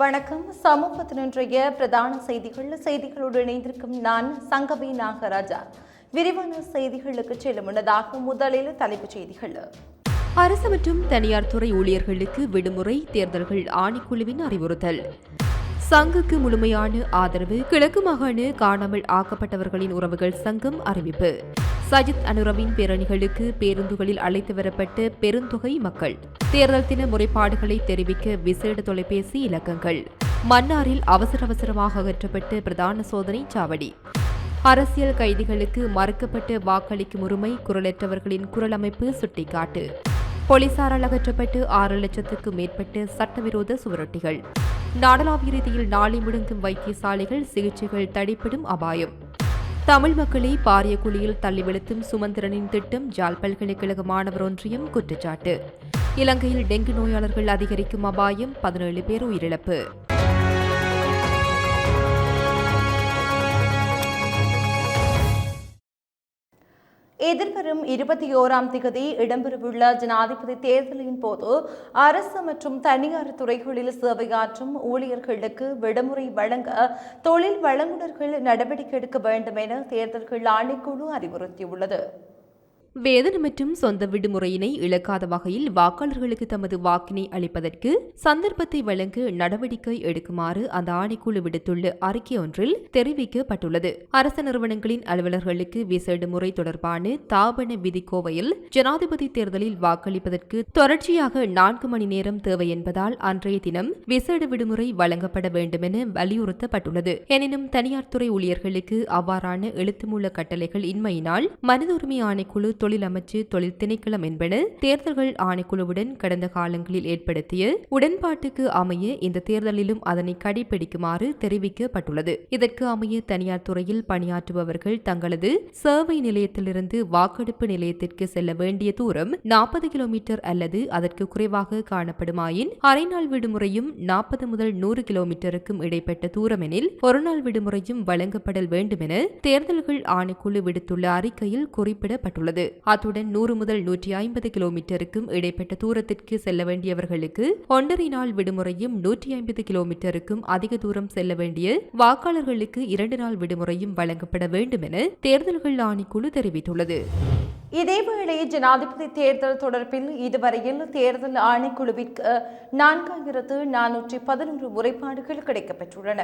வணக்கம். சமூகத்தினுடைய பிரதான செய்திகள். செய்திகளோடு இணைந்திருக்கும் நான் சங்கவி நாகராஜா. விரிவான செய்திகளுக்கு செல்லும் முன்னதாக முதலில் தலைப்புச் செய்திகள். அரசு மற்றும் தனியார் துறை ஊழியர்களுக்கு விடுமுறை தேர்தல்கள் ஆணைக்குழுவின் அறிவுறுத்தல். சங்குக்கு முழுமையான ஆதரவு கிழக்கு மாகாண காணாமல் ஆக்கப்பட்டவர்களின் உறவுகள் சங்கம் அறிவிப்பு. சஜித் அனுரவின் பேரணிகளுக்கு பேருந்துகளில் அழைத்து வரப்பட்ட பெருந்தொகை மக்கள். தேர்தல் தின முறைப்பாடுகளை தெரிவிக்க விசேட தொலைபேசி இலக்கங்கள். மன்னாரில் அவசர அவசரமாக அகற்றப்பட்ட பிரதான சோதனை சாவடி. அரசியல் கைதிகளுக்கு மறுக்கப்பட்டு வாக்களிக்கும் உரிமை குரலற்றவர்களின் குரல் அமைப்பு சுட்டிக்காட்டு. போலீசாரால் அகற்றப்பட்டு ஆறு லட்சத்துக்கும் மேற்பட்ட சட்டவிரோத சுவரொட்டிகள். நாடளாவிய ரீதியில் நாளை முடங்கும் வைத்தியசாலைகள் சிகிச்சைகள் தடைப்படும் அபாயம். தமிழ் மக்களை பாரிய குழியில் தள்ளிவிழுத்தும் சுமந்திரனின் திட்டம் ஜாழ் பல்கலைக்கழக மாணவர் ஒன்றியம் குற்றச்சாட்டு. இலங்கையில் டெங்கு நோயாளர்கள் அதிகரிக்கும் அபாயம் பதினேழு பேர் உயிரிழப்பு. எதிர்வரும் இருபத்தி ஓராம் திகதி இடம்பெறவுள்ள ஜனாதிபதி தேர்தலின் போது அரசு மற்றும் தனியார் துறைகளில் சேவையாற்றும் ஊழியர்களுக்கு விடுமுறை வழங்க தொழில் வழங்குநர்கள் நடவடிக்கை எடுக்க வேண்டும் என தேர்தல்கள் ஆணைக்குழு அறிவுறுத்தியுள்ளது. வேதனை மற்றும் சொந்த விடுமுறையினை இழக்காத வகையில் வாக்காளர்களுக்கு தமது வாக்கினை அளிப்பதற்கு சந்தர்ப்பத்தை வழங்க நடவடிக்கை எடுக்குமாறு அந்த ஆணைக்குழு விடுத்துள்ள அறிக்கை ஒன்றில் தெரிவிக்கப்பட்டுள்ளது. அரசு நிறுவனங்களின் அலுவலர்களுக்கு விசேட முறை தொடர்பான தாபன விதிக்கோவையில் ஜனாதிபதி தேர்தலில் வாக்களிப்பதற்கு தொடர்ச்சியாக நான்கு மணி நேரம் தேவை என்பதால் அன்றைய தினம் விசேட விடுமுறை வழங்கப்பட வேண்டும் என வலியுறுத்தப்பட்டுள்ளது. எனினும் தனியார் துறை ஊழியர்களுக்கு அவ்வாறான எழுத்துமூல கட்டளைகள் இன்மையினால் மனித உரிமை ஆணைக்குழு தொழில் அமைச்சு தொழில் திணைக்களம் என்பன தேர்தல்கள் ஆணைக்குழுவுடன் கடந்த காலங்களில் ஏற்படுத்திய உடன்பாட்டுக்கு அமைய இந்த தேர்தலிலும் அதனை கடைபிடிக்குமாறு தெரிவிக்கப்பட்டுள்ளது. இதற்கு அமைய தனியார் துறையில் பணியாற்றுபவர்கள் தங்களது சேவை நிலையத்திலிருந்து வாக்கெடுப்பு நிலையத்திற்கு செல்ல வேண்டிய தூரம் நாற்பது கிலோமீட்டர் அல்லது அதற்கு குறைவாக காணப்படுமாயின் அரை நாள் விடுமுறையும் நாற்பது முதல் நூறு கிலோமீட்டருக்கும் இடைப்பட்ட தூரமெனில் ஒரு நாள் விடுமுறையும் வழங்கப்படல் வேண்டுமென தேர்தல்கள் ஆணைக்குழு விடுத்துள்ள அறிக்கையில் குறிப்பிடப்பட்டுள்ளது. அத்துடன் நூறு முதல் நூற்றி ஐம்பது கிலோமீட்டருக்கும் இடைப்பட்ட தூரத்திற்கு செல்ல வேண்டியவர்களுக்கு ஒன்றரை நாள் விடுமுறையும் நூற்றி ஐம்பது கிலோமீட்டருக்கும் அதிக தூரம் செல்ல வேண்டிய வாக்காளர்களுக்கு இரண்டு நாள் விடுமுறையும் வழங்கப்பட வேண்டும் என தேர்தல்கள் ஆணைக்குழு தெரிவித்துள்ளது. இதேவேளை ஜனாதிபதி தேர்தல் தொடர்பில் இதுவரையில் தேர்தல் ஆணைக்குழுவிற்கு நான்காயிரத்து நானூற்றி பதினொன்று முறைப்பாடுகள் கிடைக்கப்பெற்றுள்ளன.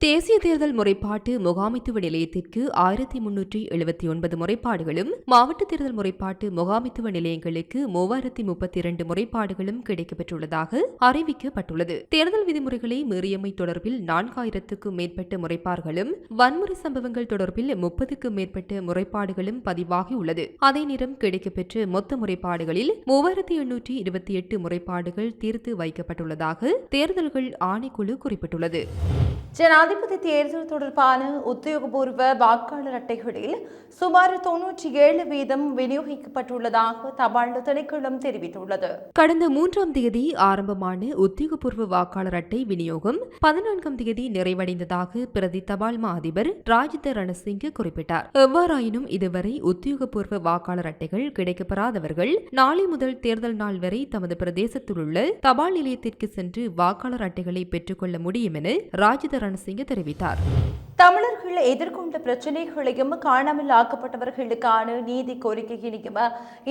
தேசிய தேர்தல் முறைப்பாட்டு முகாமைத்துவ நிலையத்திற்கு ஆயிரத்தி முன்னூற்றி எழுபத்தி ஒன்பது முறைப்பாடுகளும் மாவட்ட தேர்தல் முறைப்பாட்டு முகாமைத்துவ நிலையங்களுக்கு மூவாயிரத்தி முப்பத்தி இரண்டு முறைப்பாடுகளும் கிடைக்கப்பெற்றுள்ளதாக அறிவிக்கப்பட்டுள்ளது. தேர்தல் விதிமுறைகளை மீறியமை தொடர்பில் நான்காயிரத்துக்கும் மேற்பட்ட முறைப்பாடுகளும் வன்முறை சம்பவங்கள் தொடர்பில் முப்பதுக்கும் மேற்பட்ட முறைப்பாடுகளும் பதிவாகியுள்ளது. அதே நேரம் கிடைக்கப்பெற்ற மொத்த முறைப்பாடுகளில் மூவாயிரத்தி எண்ணூற்றி இருபத்தி எட்டு முறைப்பாடுகள் தீர்த்து வைக்கப்பட்டுள்ளதாக தேர்தல்கள் ஆணைக்குழு குறிப்பிட்டுள்ளது. ஜனாதிபதி தேர்தல் தொடர்பான உத்தியோகபூர்வ வாக்காளர் அட்டைகளில் சுமார் தொன்னூற்றி ஏழு வீதம் விநியோகிக்கப்பட்டுள்ளதாக தபால் திணைக்களம் தெரிவித்துள்ளது. கடந்த மூன்றாம் தேதி ஆரம்பமான உத்தியோகபூர்வ வாக்காளர் அட்டை விநியோகம் பதினான்காம் தேதி நிறைவடைந்ததாக பிரதி தபால் மா அதிபர் ராஜித ரணசிங்க குறிப்பிட்டார். எவ்வாறாயினும் இதுவரை உத்தியோகபூர்வ வாக்காளர் அட்டைகள் கிடைக்கப்பெறாதவர்கள் நாளை முதல் தேர்தல் நாள் வரை தமது பிரதேசத்தில் உள்ள தபால் நிலையத்திற்கு சென்று வாக்காளர் அட்டைகளை பெற்றுக்கொள்ள முடியும் என ராஜித ரணசிங்க தெரிவித்தார். தமிழர்கள் எதிர்கொண்ட பிரச்சனைகளையும் காணாமல் ஆக்கப்பட்டவர்களுக்கான நீதி கோரிக்கையினையும்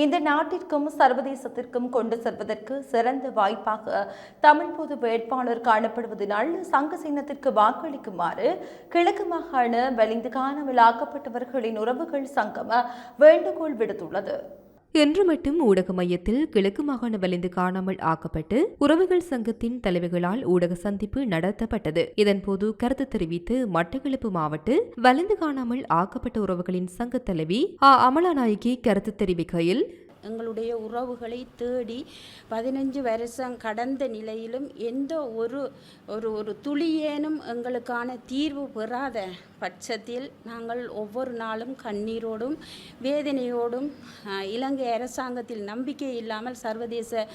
இந்த நாட்டிற்கும் சர்வதேசத்திற்கும் கொண்டு செல்வதற்கு சிறந்த வாய்ப்பாக தமிழ் பொது வேட்பாளர் காணப்படுவதனால் சங்க சின்னத்திற்கு வாக்களிக்குமாறு கிழக்கு மாகாண வலிந்து காணாமல் ஆக்கப்பட்டவர்களின் உறவுகள் சங்கம் வேண்டுகோள் விடுத்துள்ளது. இன்று மட்டும் ஊடக மையத்தில் கிழக்கு மாகாண வலிந்து காணாமல் ஆக்கப்பட்டு உறவுகள் சங்கத்தின் தலைவர்களால் ஊடக சந்திப்பு நடத்தப்பட்டது. இதன்போது கருத்து தெரிவித்து மட்டக்களப்பு மாவட்ட வலிந்து காணாமல் ஆக்கப்பட்ட உறவுகளின் சங்க தலைவி அமலாநாயகி கருத்து தெரிவிக்கையில் எங்களுடைய உறவுகளை தேடி பதினஞ்சு வருஷம் கடந்த நிலையிலும் எந்த ஒரு ஒரு ஒரு துளியேனும் எங்களுக்கான தீர்வு பெறாத பட்சத்தில் நாங்கள் ஒவ்வொரு நாளும் கண்ணீரோடும் வேதனையோடும் இலங்கை அரசாங்கத்தில் நம்பிக்கை இல்லாமல் சர்வதேச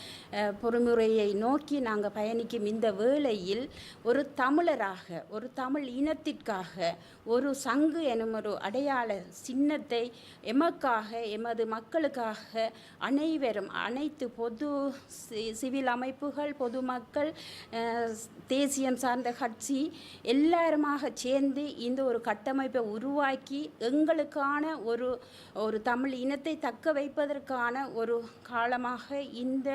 பொறுமுறையை நோக்கி நாங்கள் பயணிக்கும் இந்த வேளையில் ஒரு தமிழராக ஒரு தமிழ் இனத்திற்காக ஒரு சங்கு எனும் ஒரு அடையாள சின்னத்தை எமக்காக எமது மக்களுக்காக அனைவரும் அனைத்து பொது சி- சிவில் அமைப்புகள் பொதுமக்கள் தேசியம் சார்ந்த கட்சி எல்லாருமாக சேர்ந்து இந்த ஒரு கட்டமைப்பை உருவாக்கி எங்களுக்கான ஒரு ஒரு தமிழ் இனத்தை தக்க வைப்பதற்கான ஒரு காலமாக இந்த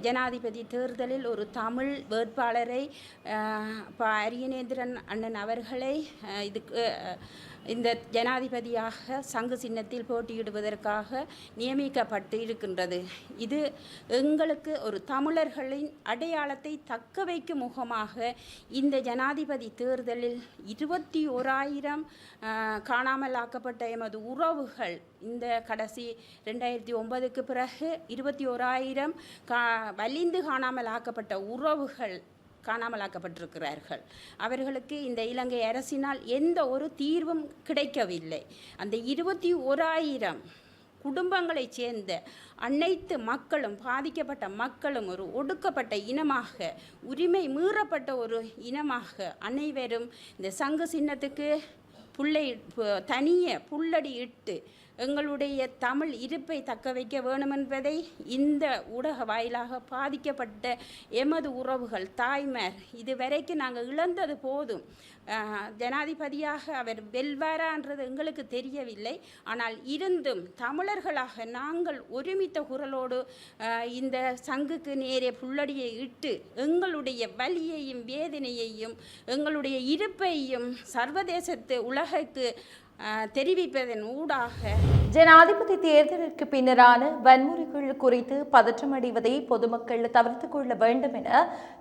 ஜனாதிபதி தேர்தலில் ஒரு தமிழ் வேட்பாளரை ப அரியநேந்திரன் அண்ணன் அவர்களை இதுக்கு இந்த ஜனாதிபதியாக சங்கு சின்னத்தில் போட்டியிடுவதற்காக நியமிக்கப்பட்டு இருக்கின்றது. இது எங்களுக்கு ஒரு தமிழர்களின் அடையாளத்தை தக்க வைக்கும் முகமாக இந்த ஜனாதிபதி தேர்தலில் இருபத்தி ஓராயிரம் காணாமல் ஆக்கப்பட்ட எமது உறவுகள் இந்த கடைசி ரெண்டாயிரத்தி ஒன்பதுக்கு பிறகு இருபத்தி ஓராயிரம் கா வலிந்து காணாமல் ஆக்கப்பட்ட உறவுகள் காணாமலாக்கப்பட்டிருக்கிறார்கள். அவர்களுக்கு இந்த இலங்கை அரசினால் எந்த ஒரு தீர்வும் கிடைக்கவில்லை. அந்த இருபத்தி ஓராயிரம் குடும்பங்களைச் சேர்ந்த அனைத்து மக்களும் பாதிக்கப்பட்ட மக்களும் ஒரு ஒடுக்கப்பட்ட இனமாக உரிமை மீறப்பட்ட ஒரு இனமாக அனைவரும் இந்த சங்கு சின்னத்துக்கு புள்ளை தனிய புல்லடி இட்டு எங்களுடைய தமிழ் இருப்பை தக்க வைக்க வேணும் என்பதை இந்த ஊடக வாயிலாக பாதிக்கப்பட்ட எமது உறவுகள் தாய்மார் இதுவரைக்கும் நாங்கள் இழந்தது போதும். ஜனாதிபதியாக அவர் வெல்வாரான்றது எங்களுக்கு தெரியவில்லை. ஆனால் இருந்தும் தமிழர்களாக நாங்கள் ஒருமித்த குரலோடு இந்த சங்குக்கு நேரே புல்லடியை இட்டு எங்களுடைய வலியையும் வேதனையையும் எங்களுடைய இருப்பையும் சர்வதேசத்து உலகுக்கு தெரிவிப்பதன் ஊடாக. ஜனாதிபதி தேர்தலுக்கு பின்னரான வன்முறைகள் குறித்து பதற்றமடைவதை பொதுமக்கள் தவிர்த்துக் கொள்ள வேண்டும் என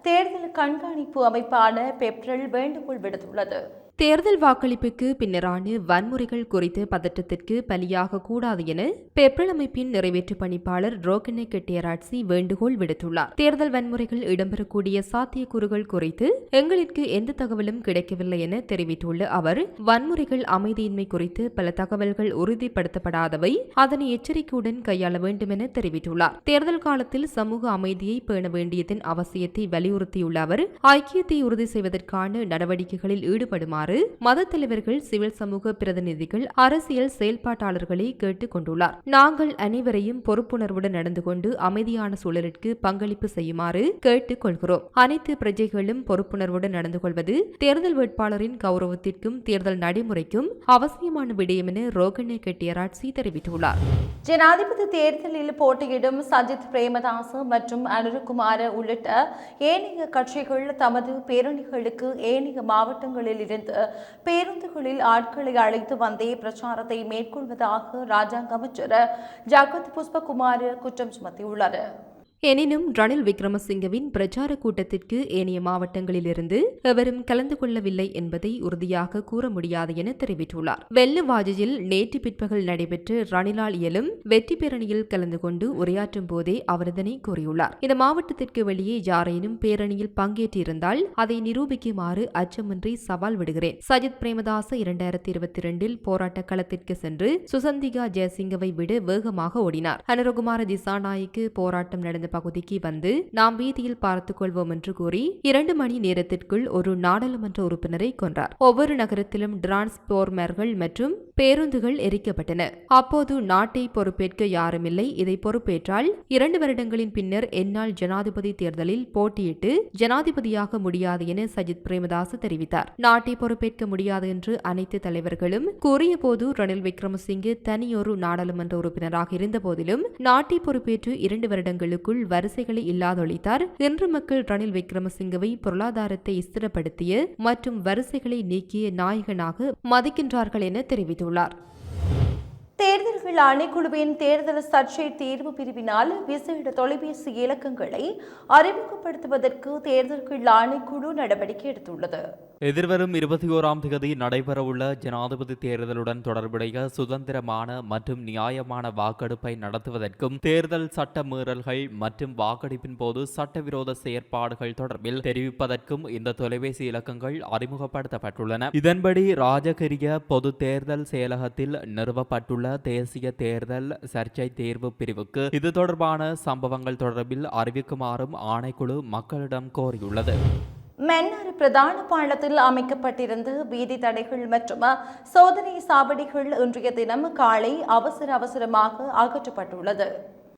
தேர்தல் கண்காணிப்பு அமைப்பான பெப்ரல் வேண்டுகோள் விடுத்துள்ளது. தேர்தல் வாக்களிப்புக்கு பின்னரான வன்முறைகள் குறித்து பதற்றத்திற்கு பலியாக கூடாது என பெப்ரல் அமைப்பின் நிறைவேற்று பணிப்பாளர் ரோகனே கெட்டியராட்சி வேண்டுகோள் விடுத்துள்ளார். தேர்தல் வன்முறைகள் இடம்பெறக்கூடிய சாத்தியக்கூறுகள் குறித்து எங்களுக்கு எந்த தகவலும் கிடைக்கவில்லை என தெரிவித்துள்ள அவர் வன்முறைகள் அமைதியின்மை குறித்து பல தகவல்கள் உறுதிப்படுத்தப்படாதவை அதனை எச்சரிக்கையுடன் கையாள வேண்டும் என தெரிவித்துள்ளார். தேர்தல் காலத்தில் சமூக அமைதியை பேண வேண்டியதன் அவசியத்தை வலியுறுத்தியுள்ள அவர் ஐக்கியத்தை உறுதி செய்வதற்கான நடவடிக்கைகளில் ஈடுபடுமாறு மத தலைவர்கள் சிவில் சமூக பிரதிநிதிகள் அரசியல் செயல்பாட்டாளர்களை கேட்டுக் கொண்டுள்ளார். நாங்கள் அனைவரையும் பொறுப்புணர்வுடன் நடந்து கொண்டு அமைதியான சூழலிற்கு பங்களிப்பு செய்யுமாறு கேட்டுக் கொள்கிறோம். அனைத்து பிரஜைகளும் பொறுப்புணர்வுடன் நடந்து கொள்வது தேர்தல் வேட்பாளரின் கௌரவத்திற்கும் தேர்தல் நடைமுறைக்கும் அவசியமான விடயம் என ரோகனே கெட்டியராட்சி தெரிவித்துள்ளார். ஜனாதிபதி தேர்தலில் போட்டியிடும் சஜித் பிரேமதாச மற்றும் அனுருகுமார உள்ளிட்ட ஏனைய கட்சிகள் தமது பேரணிகளுக்கு ஏனைய மாவட்டங்களில் இருந்து பேருந்துகளில் ஆட்களை அழைத்து வந்தே பிரச்சாரத்தை மேற்கொள்வதாக ராஜாங்க அமைச்சர் ஜகத் புஷ்பகுமார் குற்றம் சுமத்தியுள்ளார். எனினும் ரணில் விக்ரமசிங்கவின் பிரச்சார கூட்டத்திற்கு ஏனைய மாவட்டங்களிலிருந்து எவரும் கலந்து கொள்ளவில்லை என்பதை உறுதியாக கூற முடியாது என தெரிவித்துள்ளார். வெள்ளுவாஜியில் நேற்று பிற்பகல் நடைபெற்ற ரணிலால் இயலும் வெற்றி பேரணியில் கலந்து கொண்டு உரையாற்றும் போதே அவர் இதனை கூறியுள்ளார். இந்த மாவட்டத்திற்கு வெளியே யாரேனும் பேரணியில் பங்கேற்றிருந்தால் அதை நிரூபிக்குமாறு அச்சமின்றி சவால் விடுகிறேன். சஜித் பிரேமதாச இரண்டாயிரத்தி இருபத்தி இரண்டில் போராட்ட களத்திற்கு சென்று சுசந்திகா ஜெயசிங்கவை விட வேகமாக ஓடினார். அனுரகுமார திசாநாய்க்கு போராட்டம் நடந்த பகுதிக்கு வந்து நாம் வீதியில் பார்த்துக் கொள்வோம் என்று கூறி இரண்டு மணி நேரத்திற்குள் ஒரு நாடாளுமன்ற உறுப்பினரை கொன்றார். ஒவ்வொரு நகரத்திலும் டிரான்ஸ்போர்மர்கள் மற்றும் பேருந்துகள் எரிக்கப்பட்டன. அப்போது நாட்டை பொறுப்பேற்க யாருமில்லை. இதை பொறுப்பேற்றால் இரண்டு வருடங்களின் பின்னர் என்னால் ஜனாதிபதி தேர்தலில் போட்டியிட்டு ஜனாதிபதியாக முடியாது என சஜித் பிரேமதாஸ் தெரிவித்தார். நாட்டை பொறுப்பேற்க முடியாது என்று அனைத்து தலைவர்களும் கூறிய போது ரணில் விக்ரமசிங்கே தனியொரு நாடாளுமன்ற உறுப்பினராக இருந்த போதிலும் நாட்டை பொறுப்பேற்று இரண்டு வருடங்களுக்குள் வரிசைகளை இல்லாதொழித்தார். தென்று மக்கள் ரணில் விக்ரமசிங்கவை பொருளாதாரத்தை ஸ்திரப்படுத்திய மற்றும் வரிசைகளை நீக்கிய நாயகனாக மதிக்கின்றார்கள் என தெரிவித்துள்ளார். தேர்தல்கள் ஆணைக்குழுவின் தேர்தல் சர்ச்சை தீர்வு பிரிவினால் விசேட தொலைபேசி இலக்கங்களை அறிமுகப்படுத்துவதற்கு தேர்தல்கள் ஆணைக்குழு நடவடிக்கை எடுத்துள்ளது. எதிர்வரும் இருபத்தி ஓராம் தேதி நடைபெறவுள்ள ஜனாதிபதி தேர்தலுடன் தொடர்புடைய சுதந்திரமான மற்றும் நியாயமான வாக்கெடுப்பை நடத்துவதற்கும் தேர்தல் சட்ட மீறல்கள் மற்றும் வாக்கெடுப்பின் போது சட்டவிரோத செயற்பாடுகள் தொடர்பில் தெரிவிப்பதற்கும் இந்த தொலைபேசி இலக்கங்கள் அறிமுகப்படுத்தப்பட்டுள்ளன. இதன்படி ராஜகிரிய பொது தேர்தல் செயலகத்தில் நிறுவப்பட்டுள்ள தேசிய தேர்தல் சர்ச்சை தேர்வு பிரிவுக்கு இது தொடர்பான சம்பவங்கள் தொடர்பில் அறிவிக்குமாறும் ஆணைக்குழு மக்களிடம் கோரியுள்ளது. மன்னார் பிரதான பாலத்தில் அமைக்கப்பட்டிருந்த வீதி தடைகள் மற்றும் சோதனை சாவடிகள் இன்றைய தினம் காலை அவசர அவசரமாக அகற்றப்பட்டுள்ளது.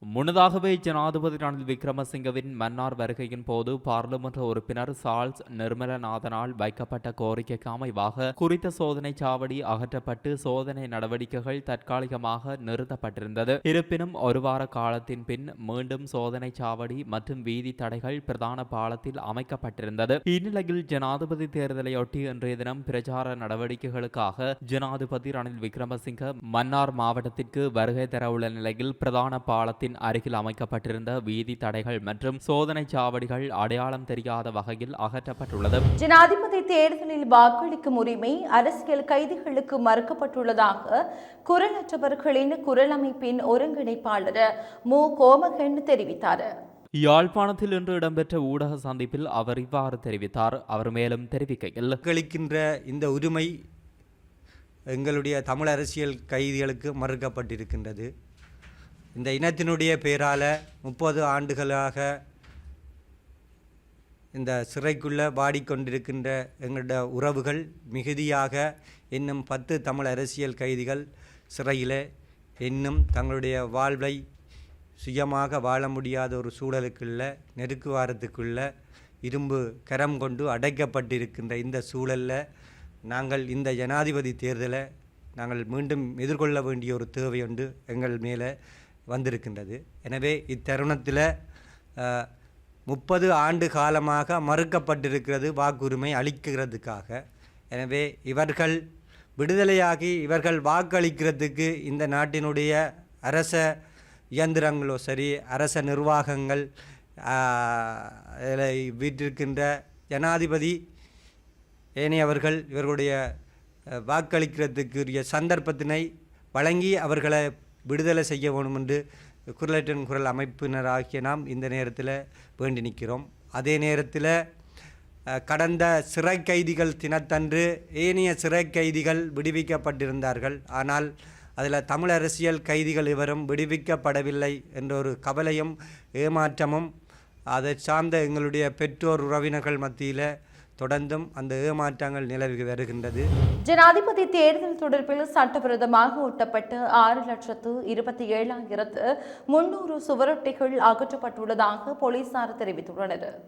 முன்னதாகவே ஜனாதிபதி ரணில் விக்ரமசிங்கவின் மன்னார் வருகையின் போது பாராளுமன்ற உறுப்பினர் சார்ல்ஸ் நிர்மலநாதனால் வைக்கப்பட்ட கோரிக்கைக்கு அமைவாக குறித்த சோதனை சாவடி அகற்றப்பட்டு சோதனை நடவடிக்கைகள் தற்காலிகமாக நிறுத்தப்பட்டிருந்தது. இருப்பினும் ஒரு வார காலத்தின் பின் மீண்டும் சோதனை சாவடி மற்றும் வீதி தடைகள் பிரதான பாலத்தில் அமைக்கப்பட்டிருந்தது. இந்நிலையில் ஜனாதிபதி தேர்தலையொட்டி இன்றைய தினம் பிரச்சார நடவடிக்கைகளுக்காக ஜனாதிபதி ரணில் விக்ரமசிங்க மன்னார் மாவட்டத்திற்கு வருகை தரவுள்ள நிலையில் பிரதான பாலத்தின் அருகில் அமைக்கப்பட்டிருந்த வீதி தடைகள் மற்றும் சோதனை சாவடிகள் அடையாளம் தெரியாத வகையில் அகற்றப்பட்டுள்ளது. ஜனாதிபதி தேர்தலில் வாக்களிக்கும் உரிமை அரசியல் கைதிகளுக்கு மறுக்கப்பட்டுள்ளதாக குரலற்றவர்களின் குரல் அமைப்பின் ஒருங்கிணைப்பாளர் மு. கோமகன் தெரிவித்தார். யாழ்ப்பாணத்தில் இன்று இடம்பெற்ற ஊடக சந்திப்பில் அவர் இவ்வாறு தெரிவித்தார். அவர் மேலும் தெரிவிக்கையில் வாக்களிக்கின்ற இந்த உரிமை எங்களுடைய தமிழ் அரசியல் கைதிகளுக்கு மறுக்கப்பட்டிருக்கின்றது. இந்த இனத்தினுடைய பெயரால் முப்பது ஆண்டுகளாக இந்த சிறைக்குள்ளே வாடிக்கொண்டிருக்கின்ற எங்களுடைய உறவுகள் மிகுதியாக இன்னும் பத்து தமிழ் அரசியல் கைதிகள் சிறையில் இன்னும் தங்களுடைய வாழ்வை சுயமாக வாழ முடியாத ஒரு சூழலுக்குள்ள நெருக்குவாரத்துக்குள்ள இரும்பு கரம் கொண்டு அடைக்கப்பட்டிருக்கின்ற இந்த சூழலில் நாங்கள் இந்த ஜனாதிபதி தேர்தலை நாங்கள் மீண்டும் எதிர்கொள்ள வேண்டிய ஒரு தேவை உண்டு. எங்கள் மேலே வந்திருக்கின்றது. எனவே இத்தருணத்தில் முப்பது ஆண்டு காலமாக மறுக்கப்பட்டிருக்கிறது வாக்குரிமை அளிக்கிறதுக்காக. எனவே இவர்கள் விடுதலையாகி இவர்கள் வாக்களிக்கிறதுக்கு இந்த நாட்டினுடைய அரச இயந்திரங்களோ சரி அரச நிர்வாகங்கள் இதில் வீட்டிருக்கின்ற ஜனாதிபதி ஏனையவர்கள் இவர்களுடைய வாக்களிக்கிறதுக்குரிய சந்தர்ப்பத்தினை வழங்கி அவர்களை விடுதலை செய்ய வேணும் என்று குரல் அமைப்பினராகிய நாம் இந்த நேரத்தில் வேண்டி நிற்கிறோம். அதே நேரத்தில் கடந்த சிறை கைதிகள் தினத்தன்று ஏனைய சிறை கைதிகள் விடுவிக்கப்பட்டிருந்தார்கள். ஆனால் அதில் தமிழ் அரசியல் கைதிகள் இவரும் விடுவிக்கப்படவில்லை என்ற ஒரு கவலையும் ஏமாற்றமும் அதை சார்ந்த எங்களுடைய பெற்றோர் உறவினர்கள் மத்தியில் தொடர்ந்தும் அந்த ஏமாற்றங்கள் நிலவி வருகின்றது. ஜனாதிபதி தேர்தல் தொடர்பில் சட்டவிரோதமாக ஊட்டப்பட்டு ஆறு லட்சத்து இருபத்தி ஏழாயிரத்து முன்னூறு சுவரொட்டிகள் அகற்றப்பட்டுள்ளதாக போலீசார் தெரிவித்துள்ளனர்.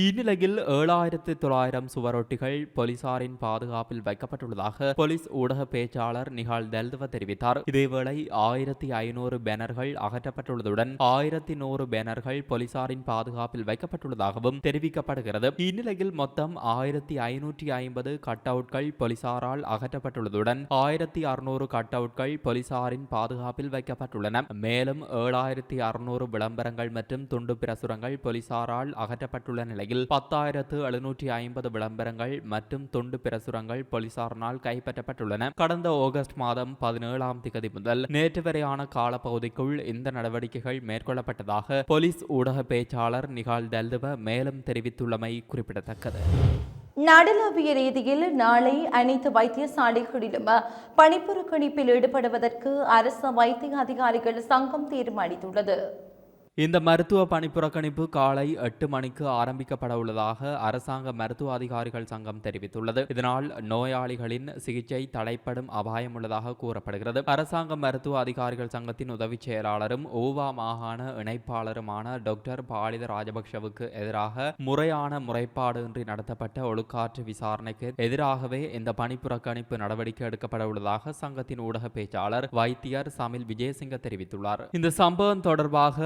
இந்நிலையில் ஏழாயிரத்து தொள்ளாயிரம் சுவரொட்டிகள் போலீசாரின் பாதுகாப்பில் வைக்கப்பட்டுள்ளதாக போலீஸ் ஊடக பேச்சாளர் நிகால் தல்துவ தெரிவித்தார். இதேவேளை ஆயிரத்தி ஐநூறு பேனர்கள் அகற்றப்பட்டுள்ளதுடன் ஆயிரத்தி நூறு பேனர்கள் போலீசாரின் பாதுகாப்பில் வைக்கப்பட்டுள்ளதாகவும் தெரிவிக்கப்படுகிறது. இந்நிலையில் மொத்தம் ஆயிரத்தி ஐநூற்றி ஐம்பது கட் அவுட்கள் போலீசாரால் அகற்றப்பட்டுள்ளதுடன் ஆயிரத்தி அறுநூறு கட் அவுட்கள் போலீசாரின் பாதுகாப்பில் வைக்கப்பட்டுள்ளன. மேலும் ஏழாயிரத்தி அறுநூறு விளம்பரங்கள் மற்றும் துண்டு பிரசுரங்கள் போலீசாரால் அகற்றப்பட்டுள்ள நிலையில் பத்தாயிரத்து எழுநூற்றி ஐம்பது விளம்பரங்கள் மற்றும் துண்டு பிரசுரங்கள் போலீசாரினால் கைப்பற்றப்பட்டுள்ளன. கடந்த ஆகஸ்ட் மாதம் பதினேழாம் திகதி முதல் நேற்று வரையான காலப்பகுதிக்குள் இந்த நடவடிக்கைகள் மேற்கொள்ளப்பட்டதாக போலீஸ் ஊடக பேச்சாளர் நிகால் தெல்துவ மேலும் தெரிவித்துள்ளமை குறிப்பிடத்தக்கது. நாடளாவிய ரீதியில் நாளை அனைத்து வைத்தியசாலைகளிலும் பணிப்புறக்கணிப்பில் ஈடுபடுவதற்கு அரசு வைத்திய அதிகாரிகள் சங்கம் தீர்மானித்துள்ளது. இந்த மருத்துவ பணிப்புறக்கணிப்பு காலை எட்டு மணிக்கு ஆரம்பிக்கப்பட உள்ளதாக அரசாங்க மருத்துவ அதிகாரிகள் சங்கம் தெரிவித்துள்ளது. இதனால் நோயாளிகளின் சிகிச்சை தடைப்படும் அபாயம் உள்ளதாக கூறப்படுகிறது. அரசாங்க மருத்துவ அதிகாரிகள் சங்கத்தின் உதவி செயலாளரும் ஓவா மாகாண இணைப்பாளருமான டாக்டர் பாலித ராஜபக்ஷவுக்கு எதிராக முறையான முறைப்பாடு இன்றி நடத்தப்பட்ட ஒழுக்காற்று விசாரணைக்கு எதிராகவே இந்த பணி புறக்கணிப்பு நடவடிக்கை எடுக்கப்பட உள்ளதாக சங்கத்தின் ஊடக பேச்சாளர் வைத்தியர் சமில் விஜயசிங்க தெரிவித்துள்ளார். இந்த சம்பவம் தொடர்பாக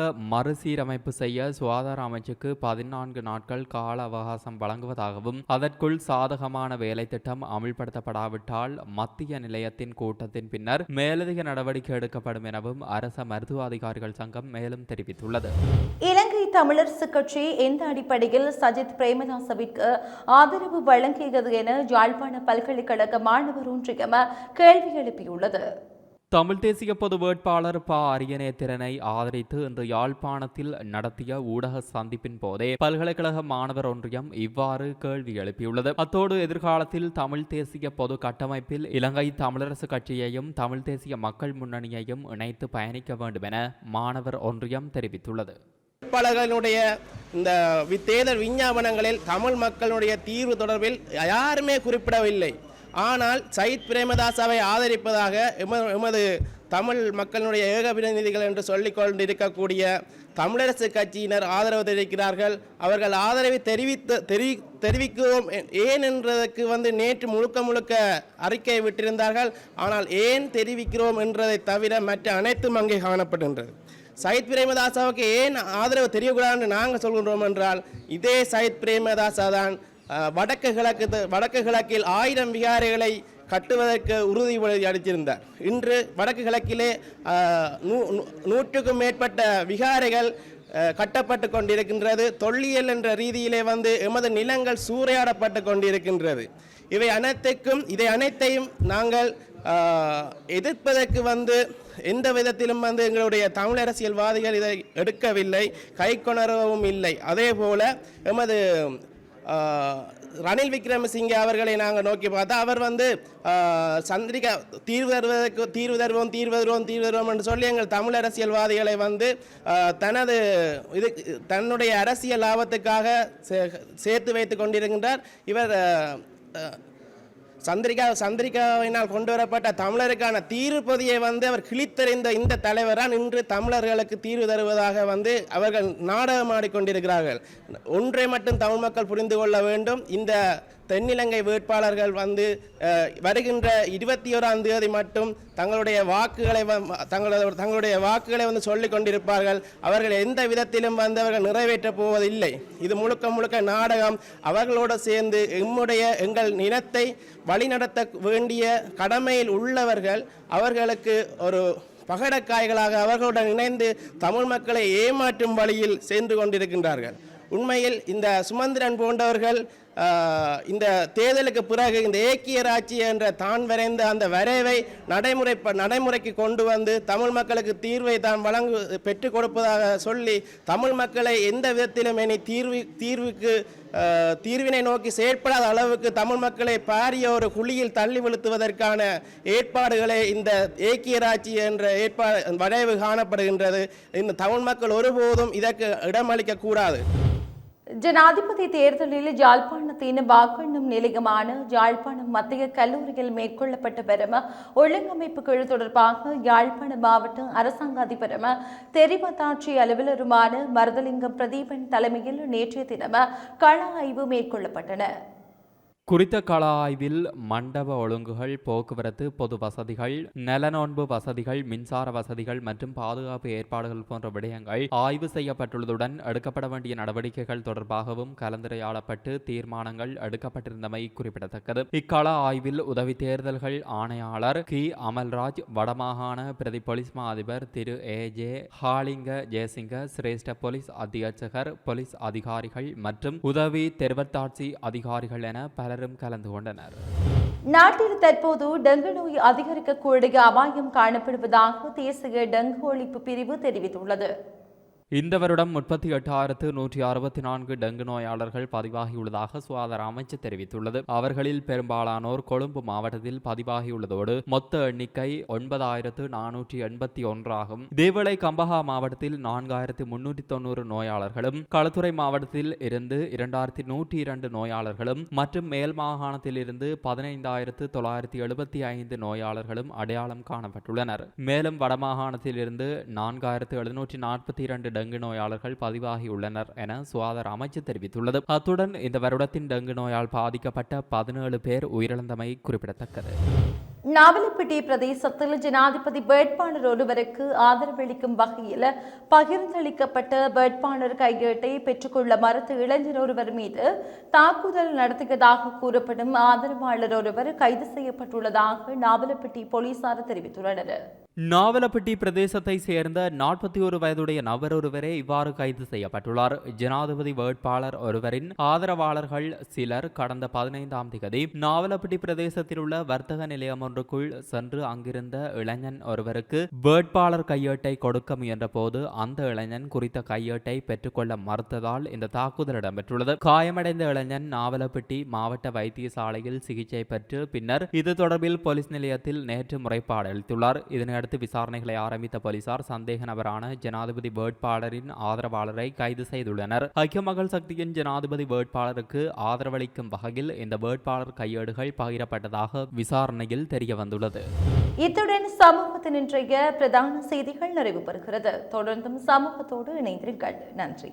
மறுசீரமைப்பு செய்ய சுகாதார அமைச்சுக்கு பதினான்கு நாட்கள் கால அவகாசம் வழங்குவதாகவும் அதற்குள் சாதகமான வேலை திட்டம் அமல்படுத்தப்படாவிட்டால் மத்திய நிலையத்தின் கூட்டத்தின் பின்னர் மேலதிக நடவடிக்கை எடுக்கப்படும் எனவும் அரச மருத்துவ அதிகாரிகள் சங்கம் மேலும் தெரிவித்துள்ளது. இலங்கை தமிழரசு கட்சி எந்த அடிப்படையில் சஜித் பிரேமதாசவிற்கு ஆதரவு வழங்கியது என யாழ்ப்பாண பல்கலைக்கழக மாணவர் ஒன்றியம் கேள்வி எழுப்பியுள்ளது. தமிழ் தேசிய பொது வேட்பாளர் ப. அரியநேத்திரனை ஆதரித்து இன்று யாழ்ப்பாணத்தில் நடத்திய ஊடக சந்திப்பின் போதே பல்கலைக்கழக மாணவர் ஒன்றியம் இவ்வாறு கேள்வி எழுப்பியுள்ளது. அத்தோடு எதிர்காலத்தில் தமிழ் தேசிய பொது கட்டமைப்பில் இலங்கை தமிழரசு கட்சியையும் தமிழ் தேசிய மக்கள் முன்னணியையும் இணைத்து பயணிக்க வேண்டும் என மாணவர் ஒன்றியம் தெரிவித்துள்ளது. வேட்பாளர்களுடைய இந்த தேர்தல் விஞ்ஞாபனங்களில் தமிழ் மக்களுடைய தீர்வு தொடர்பில் யாருமே குறிப்பிடவில்லை. ஆனால் சயித் பிரேமதாசாவை ஆதரிப்பதாக எம- எமது தமிழ் மக்களுடைய ஏக பிரதிநிதிகள் என்று சொல்லிக் கொண்டிருக்கக்கூடிய தமிழரசு கட்சியினர் ஆதரவு தெரிவிக்கிறார்கள். அவர்கள் ஆதரவை தெரிவித்து தெரி தெரிவிக்கிறோம் ஏன் என்றதற்கு வந்து நேற்று முழுக்க முழுக்க அறிக்கை விட்டிருந்தார்கள். ஆனால் ஏன் தெரிவிக்கிறோம் என்றதை தவிர மற்ற அனைத்தும் அங்கே காணப்படுகின்றது. சயித் பிரேமதாசாவுக்கு ஏன் ஆதரவு தெரியக்கூடாதுன்னு நாங்கள் சொல்கின்றோம் என்றால் இதே சயித் பிரேமதாசா தான் வடக்கு கிழக்கு த- வடக்கு கிழக்கில் ஆயிரம் விகாரைகளை கட்டுவதற்கு உறுதிமொழி அளித்திருந்தார். இன்று வடக்கு கிழக்கிலே நூ- நூ- நூற்றுக்கும் மேற்பட்ட விகாரைகள் கட்டப்பட்டு கொண்டிருக்கின்றது. தொல்லியல் என்ற ரீதியிலே வந்து எமது நிலங்கள் சூறையாடப்பட்டு கொண்டிருக்கின்றது. இவை அனைத்துக்கும் இதை அனைத்தையும் நாங்கள் எதிர்ப்பதற்கு வந்து எந்த விதத்திலும் வந்து எங்களுடைய தமிழ் அரசியல்வாதிகள் இதை எடுக்கவில்லை. கை கொணரவும் இல்லை. அதே போல எமது ரணில் விக்ரமசிங்கே அவர்களை நாங்கள் நோக்கி பார்த்தா அவர் வந்து சந்திரிகா தீர்வு தருவதற்கு தீர்வு தருவோம் தீர்வு தருவோம் தீர்வு தருவோம் என்று சொல்லி எங்கள் தமிழ் அரசியல்வாதிகளை வந்து தனது இது தன்னுடைய அரசியல் லாபத்துக்காக சே- சேர்த்து வைத்து கொண்டிருக்கின்றார். இவர் சந்திரிகா சந்திரிகாவினால் கொண்டு வரப்பட்ட தமிழருக்கான தீர்ப்பதியை வந்து அவர் கிழித்தறிந்த இந்த தலைவரான் இன்று தமிழர்களுக்கு தீர்வு தருவதாக வந்து அவர்கள் நாடகமாடிக்கொண்டிருக்கிறார்கள். ஒன்றை மட்டும் தமிழ் மக்கள் புரிந்து கொள்ள வேண்டும். இந்த தென்னிலங்கை வேட்பாளர்கள் வந்து வருகின்ற இருபத்தி ஓராம் தேதி மட்டும் தங்களுடைய வாக்குகளை வ- தங்களுடைய வாக்குகளை வந்து சொல்லிக் கொண்டிருப்பார்கள். அவர்கள் எந்த விதத்திலும் வந்து அவர்கள் நிறைவேற்றப் போவதில்லை. இது முழுக்க முழுக்க நாடகம். அவர்களோடு சேர்ந்து எம்முடைய எங்கள் நிலத்தை வழிநடத்த வேண்டிய கடமையில் உள்ளவர்கள் அவர்களுக்கு ஒரு பகடக்காய்களாக அவர்களுடன் இணைந்து தமிழ் மக்களை ஏமாற்றும் வழியில் சென்று கொண்டிருக்கின்றார்கள். உண்மையில் இந்த சுமந்திரன் போன்றவர்கள் இந்த தேர்தலுக்கு பிறகு இந்த ஏக்கிய ராட்சி என்ற தான் வரைந்த அந்த வரைவை நடைமுறை நடைமுறைக்கு கொண்டு வந்து தமிழ் மக்களுக்கு தீர்வை தான் வழங்கு பெற்றுக் கொடுப்பதாக சொல்லி தமிழ் மக்களை எந்த விதத்திலும் இனி தீர்வு தீர்வுக்கு தீர்வினை நோக்கி செயற்படாத அளவுக்கு தமிழ் மக்களை பாரிய ஒரு குழியில் தள்ளி விழுத்துவதற்கான ஏற்பாடுகளை இந்த ஏக்கிய ராட்சி என்ற ஏற்பாடு வரைவு காணப்படுகின்றது. இந்த தமிழ் மக்கள் ஒருபோதும் இதற்கு இடமளிக்கக்கூடாது ஜனாதிபதி தேர்தலில் யாழ்ப்பாணத்தின் வாக்கெண்ணும் நிலையமான யாழ்ப்பாணம் மத்திய கல்லூரியில் மேற்கொள்ளப்பட்ட பெரும ஒழுங்கமைப்புகள் தொடர்பாக யாழ்ப்பாண மாவட்ட அரசாங்க அதிபரும் தெரிவத்தாட்சி அலுவலருமான மருதலிங்கம் பிரதீபன் தலைமையில் நேற்றைய தினம் கள ஆய்வு மேற்கொள்ளப்பட்டன. குறித்த கள ஆய்வில் மண்டப ஒழுங்குகள் போக்குவரத்து பொது வசதிகள் நலனோன்பு வசதிகள் மின்சார வசதிகள் மற்றும் பாதுகாப்பு ஏற்பாடுகள் போன்ற விடயங்கள் ஆய்வு செய்யப்பட்டுள்ளதுடன் எடுக்கப்பட வேண்டிய நடவடிக்கைகள் தொடர்பாகவும் கலந்துரையாடப்பட்டு தீர்மானங்கள் எடுக்கப்பட்டிருந்தமை குறிப்பிடத்தக்கது. இக்கள ஆய்வில் உதவி தேர்தல்கள் ஆணையாளர் கி. அமல்ராஜ் வடமாகாண பிரதி போலீஸ் மா அதிபர் திரு. ஏ. ஜே. ஹாலிங்க ஜெயசிங்க சிரேஷ்ட போலீஸ் அத்தியட்சகர் போலீஸ் அதிகாரிகள் மற்றும் உதவி தெரிவத்தாட்சி அதிகாரிகள் என பல பலரும் கலந்து கொண்டனர். நாட்டில் தற்போது டெங்கு நோய் அதிகரிக்கக்கூடிய அபாயம் காணப்படுவதாக தேசிய டெங்கு ஒழிப்பு பிரிவு தெரிவித்துள்ளது. இந்த வருடம் முப்பத்தி எட்டாயிரத்து நூற்றி அறுபத்தி நான்கு டெங்கு நோயாளர்கள் பதிவாகியுள்ளதாக சுகாதார அமைச்சு தெரிவித்துள்ளது. அவர்களில் பெரும்பாலானோர் கொழும்பு மாவட்டத்தில் பதிவாகியுள்ளதோடு மொத்த எண்ணிக்கை ஒன்பதாயிரத்து நானூற்றி எண்பத்தி ஒன்றாகும். இதேவேளை கம்பஹா மாவட்டத்தில் நான்காயிரத்து முன்னூற்றி தொண்ணூறு நோயாளர்களும் களத்துறை மாவட்டத்தில் இருந்து இரண்டாயிரத்தி நூற்றி இரண்டு நோயாளர்களும் மற்றும் மேல் மாகாணத்தில் இருந்து பதினைந்தாயிரத்து தொள்ளாயிரத்தி எழுபத்தி ஐந்து நோயாளர்களும் அடையாளம் காணப்பட்டுள்ளனர். மேலும் வடமாகாணத்தில் இருந்து நான்காயிரத்து எழுநூற்றி நாற்பத்தி இரண்டு டெங்கு நோயாளர்கள் பதிவாகியுள்ளனர் என சுகாதார அமைச்சு தெரிவித்துள்ளது. அத்துடன் இந்த வருடத்தின் டெங்கு நோயால் பாதிக்கப்பட்ட பதினேழு பேர் உயிரிழந்தமை குறிப்பிடத்தக்கது. நாவலப்பட்டி பிரதேசத்தில் ஜனாதிபதி வேட்பாளர் ஒருவருக்கு ஆதரவளிக்கும் வகையில் பகிர்ந்தளிக்கப்பட்ட வேட்பாளர் கையேட்டை பெற்றுக்கொள்ள மறுத்த இளைஞர் ஒருவர் மீது தாக்குதல் நடத்தியதாக கூறப்படும் ஆதரவாளர் ஒருவர் கைது செய்யப்பட்டுள்ளதாக நாவலப்பட்டி போலீசார் தெரிவித்துள்ளனர். நாவலப்பட்டி பிரதேசத்தை சேர்ந்த நாற்பத்தி ஒரு வயதுடைய நபர் ஒருவரே இவ்வாறு கைது செய்யப்பட்டுள்ளார். ஜனாதிபதி வேட்பாளர் ஒருவரின் ஆதரவாளர்கள் சிலர் கடந்த பதினைந்தாம் தேதி நாவலப்பட்டி பிரதேசத்தில் உள்ள வர்த்தக நிலையம் ஒன்றுக்குள் சென்று அங்கிருந்த இளைஞன் ஒருவருக்கு வேட்பாளர் கையேட்டை கொடுக்க முயன்ற போது அந்த இளைஞன் குறித்த கையேட்டை பெற்றுக்கொள்ள மறுத்ததால் இந்த தாக்குதல் இடம்பெற்றுள்ளது. காயமடைந்த இளைஞன் நாவலப்பட்டி மாவட்ட வைத்தியசாலையில் சிகிச்சை பெற்று பின்னர் இது தொடர்பில் போலீஸ் நிலையத்தில் நேற்று முறைப்பாடு அளித்துள்ளார். இதனை இதனையடுத்து விசாரணைகளை ஆரம்பித்த போலீசார் சந்தேக நபரான ஜனாதிபதி வேட்பாளரின் ஆதரவாளரை கைது செய்துள்ளனர். ஐக்கிய மகள் சக்தியின் ஜனாதிபதி வேட்பாளருக்கு ஆதரவளிக்கும் வகையில் இந்த வேட்பாளர் கையேடுகள் பகிரப்பட்டதாக விசாரணையில் தெரிய வந்துள்ளது இத்துடன் சமூகத்தின் இன்றைய பிரதான செய்திகள் நிறைவு பெறுகிறது தொடர்ந்தும் சமூகத்தோடு இணைந்திருங்கள். நன்றி.